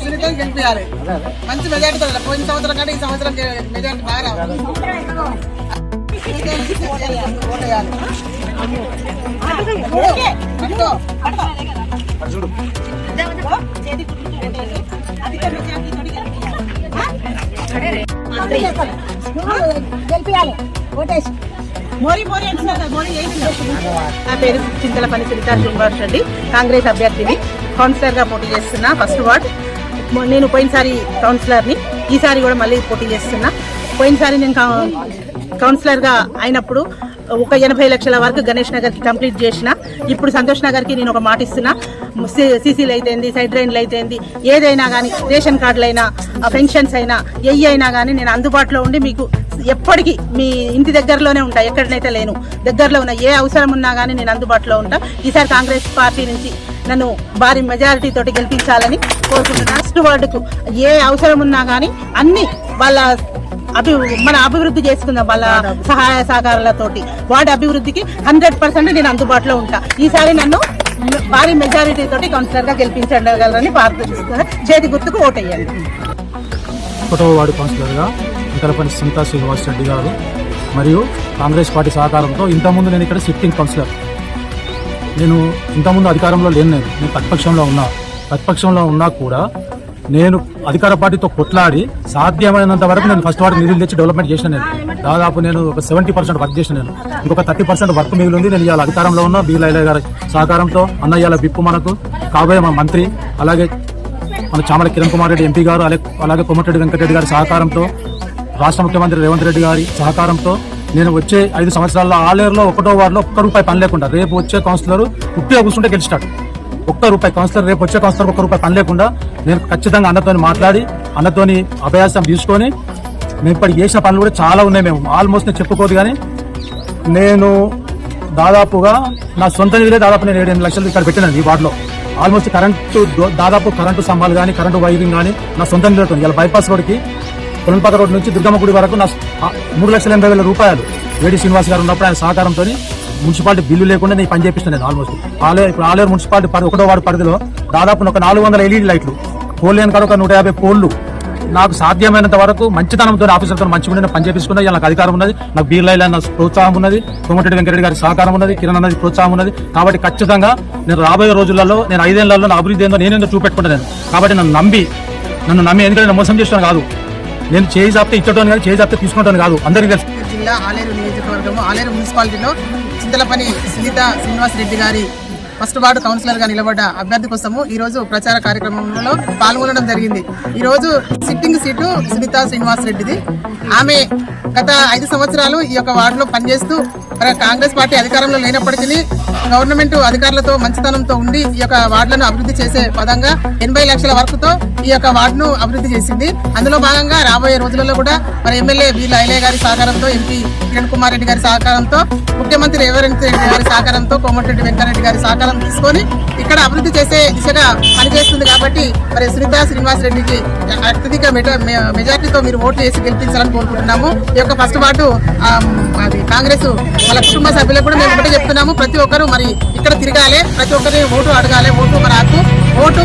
గెలిపించాలి మంచి మెజార్టీతో పోయిన సంవత్సరం కంటే ఈ సంవత్సరం మెజార్టీ బాగా రావాలి. గెలిపియాలి ఓటేసి మోరీ మోరీ అంటున్నారు నా పేరు చింతలపల్లి సునీత శ్రీనివాస్ రెడ్డి కాంగ్రెస్ అభ్యర్థిని కౌన్సిలర్గా పోటీ చేస్తున్నా ఫస్ట్ వార్డ్ నేను పోయినసారి కౌన్సిలర్ని ఈసారి కూడా మళ్ళీ పోటీ చేస్తున్నా. పోయినసారి నేను కౌన్సిలర్గా కౌన్సిలర్గా అయినప్పుడు ఒక ఎనభై లక్షల వరకు గణేష్ నగర్కి కంప్లీట్ చేసిన. ఇప్పుడు సంతోష్ నగర్కి నేను ఒక మాట ఇస్తున్నా. సీసీలు అయితేంది సైడ్ డ్రైన్లు అయితేంది ఏదైనా కానీ రేషన్ కార్డులు అయినా పెన్షన్స్ అయినా ఎయ్యి అయినా కానీ నేను అందుబాటులో ఉండి మీకు ఎప్పటికీ మీ ఇంటి దగ్గరలోనే ఉంటా. ఎక్కడనైతే లేను. దగ్గరలో ఉన్న ఏ అవసరం ఉన్నా కానీ నేను అందుబాటులో ఉంటా. ఈసారి కాంగ్రెస్ పార్టీ నుంచి నన్ను భారీ మెజారిటీ తోటి గెలిపించాలని కోరుకుంటున్నాను నెక్స్ట్ వార్డుకు ఏ అవసరం ఉన్నా కానీ అన్ని వాళ్ళ అభి మన అభివృద్ధి చేసుకుందాం వాళ్ళ సహాయ సహకారాలతోటి. వార్డు అభివృద్ధికి హండ్రెడ్ పర్సెంట్ నేను అందుబాటులో ఉంటా. ఈసారి నన్ను భారీ మెజారిటీ తోటి కౌన్సిలర్గా గెలిపించగలరని ప్రార్థిస్తున్నాను చేతి గుర్తుకు ఓటేయండి. ఒకటవ వార్డు కౌన్సిలర్గా ఇతరపల్లి సునీతా శ్రీనివాస్ రెడ్డి గారు మరియు కాంగ్రెస్ పార్టీ సహకారంతో ఇంతకుముందు నేను ఇక్కడ సిట్టింగ్ కౌన్సిలర్ నేను ఇంతకుముందు అధికారంలో లేను నేను. నేను ప్రతిపక్షంలో ఉన్నా. ప్రతిపక్షంలో ఉన్నా కూడా నేను అధికార పార్టీతో కొట్లాడి సాధ్యమైనంత వరకు నేను ఫస్ట్ వార్డు నిధులు తెచ్చి డెవలప్మెంట్ చేసిన నేను. దాదాపు నేను ఒక సెవెంటీ పర్సెంట్ వర్క్ చేసిన నేను. ఇంకొక థర్టీ పర్సెంట్ వర్క్ మిగిలి ఉంది నేను ఇవాళ అధికారంలో ఉన్న బీలైల గారి సహకారంతో అన్నయ్యాల బిప్పు విప్పు మనకు కాబోయే మన మంత్రి అలాగే మన చామల కిరణ్ కుమార్ రెడ్డి ఎంపీ గారు అలాగే అలాగే కొమ్మటిరెడ్డి వెంకటరెడ్డి గారి సహకారంతో రాష్ట్ర ముఖ్యమంత్రి రేవంత్ రెడ్డి గారి సహకారంతో నేను వచ్చే ఐదు సంవత్సరాల్లో ఆలేరులో ఒకటో వార్డులో ఒక్క రూపాయి పని లేకుండా రేపు వచ్చే కౌన్సిలర్ ఉట్టిగా కూర్చుంటే గెలిచినాడు ఒక్క రూపాయి కౌన్సిలర్ రేపు వచ్చే కౌన్సిలర్ ఒక్క రూపాయి పని లేకుండా నేను ఖచ్చితంగా అన్నతోని మాట్లాడి అన్నతోని అభ్యాసం తీసుకొని మేము ఇప్పటికి చేసిన పనులు కూడా చాలా ఉన్నాయి మేము. ఆల్మోస్ట్ నేను చెప్పుకోదు కానీ నేను దాదాపుగా నా సొంత నిధులే దాదాపు నేను ఏడు లక్షలు ఇక్కడ పెట్టినాను ఈ వార్డులో. ఆల్మోస్ట్ కరెంటు దాదాపు కరెంటు స్తంభాలు కానీ కరెంటు వైరింగ్ కానీ నా సొంత నిధులతో ఇలా బైపాస్ రోడ్కి పొలంపక రోడ్ నుంచి దుర్గమ్మ గుడి వరకు నా మూడు లక్షల ఎనభై వేల రూపాయలు. వేడి శ్రీనివాస్ గారు ఉన్నప్పుడు ఆయన సహకారంతో మున్సిపాలిటీ బిల్లు లేకుండా నేను పని చేపిస్తున్నాను ఆల్మోస్ట్. ఆలే ఇప్పుడు ఆలేరు మున్సిపాలిటీ పరి ఒకటో వాడు పరిధిలో దాదాపు ఒక నాలుగు వందల ఎల్ఈడి లైట్లు. పోల్ లేని కాడ ఒక నూట యాభై పోల్లు నాకు సాధ్యమైనంత వరకు మంచితనంతో ఆఫీసర్తో మంచిగా నేను పని చేపించుకున్నా నాకు అధికారం ఉన్నది. నాకు బీర్లైల ప్రోత్సాహం ఉన్నది. కోమటిరెడ్డి వెంకటరెడ్డి గారి సహకారం ఉన్నది. కిరణ్ అన్నది ప్రోత్సాహం ఉన్నది. కాబట్టి ఖచ్చితంగా నేను రాబోయే రోజులలో నేను ఐదేళ్ళలో నా అభివృద్ధి ఏందో నేనేందో చూపెట్టుకుంటాను కాబట్టి నన్ను నమ్మి నన్ను నమ్మి ఎందుకంటే మోసం చేస్తాను కాదు. నేను చేయి జాప్తే ఇచ్చటోని కాదు చేయి జాప్తే తీసుకుంటాను కాదు. అందరికీ తెలుసు. జిల్లా ఆలేరు నియోజకవర్గము ఆలేరు మున్సిపాలిటీలో చింతలపని సునీత శ్రీనివాస్ రెడ్డి గారి ఫస్ట్ వార్డు కౌన్సిలర్గా నిలబడ్డ అభ్యర్థి కోసము ఈ రోజు ప్రచార కార్యక్రమంలో పాల్గొనడం జరిగింది. ఈ రోజు సిట్టింగ్ సీటు సునీత శ్రీనివాస్ రెడ్డిది. ఆమె గత ఐదు సంవత్సరాలు ఈ యొక్క వార్డులో పనిచేస్తూ కాంగ్రెస్ పార్టీ అధికారంలో లేనప్పటికీ గవర్నమెంట్ అధికారులతో మంచితనంతో ఉండి ఈ యొక్క వార్డులను అభివృద్ధి చేసే పదంగా ఎనభై లక్షల వరకుతో ఈ యొక్క వార్డును అభివృద్ధి చేసింది. అందులో భాగంగా రాబోయే రోజులలో కూడా మరి ఎమ్మెల్యే వీళ్ళ ఐలయ్య గారి సహకారంతో ఎంపీ కిరణ్ కుమార్ రెడ్డి గారి సహకారంతో ముఖ్యమంత్రి రేవంత్ రెడ్డి గారి సహకారంతో కోమటిరెడ్డి వెంకరెడ్డి గారి సహకారం తీసుకొని ఇక్కడ అభివృద్ధి చేసే దిశగా పనిచేస్తుంది కాబట్టి మరి సునీత శ్రీనివాస్ రెడ్డికి అత్యధిక మెజార్టీతో మీరు ఓట్లు చేసి గెలిపించాలని కోరుకుంటున్నాము. ఈ యొక్క ఫస్ట్ పాటు కాంగ్రెస్ వాళ్ళ కుటుంబ సభ్యులకు కూడా మేము ఒకటే చెప్తున్నాము. ప్రతి ఒక్కరు మరి ఇక్కడ తిరగాలి. ప్రతి ఒక్కరి ఓటు అడగాలి. ఓటు మన ఓటు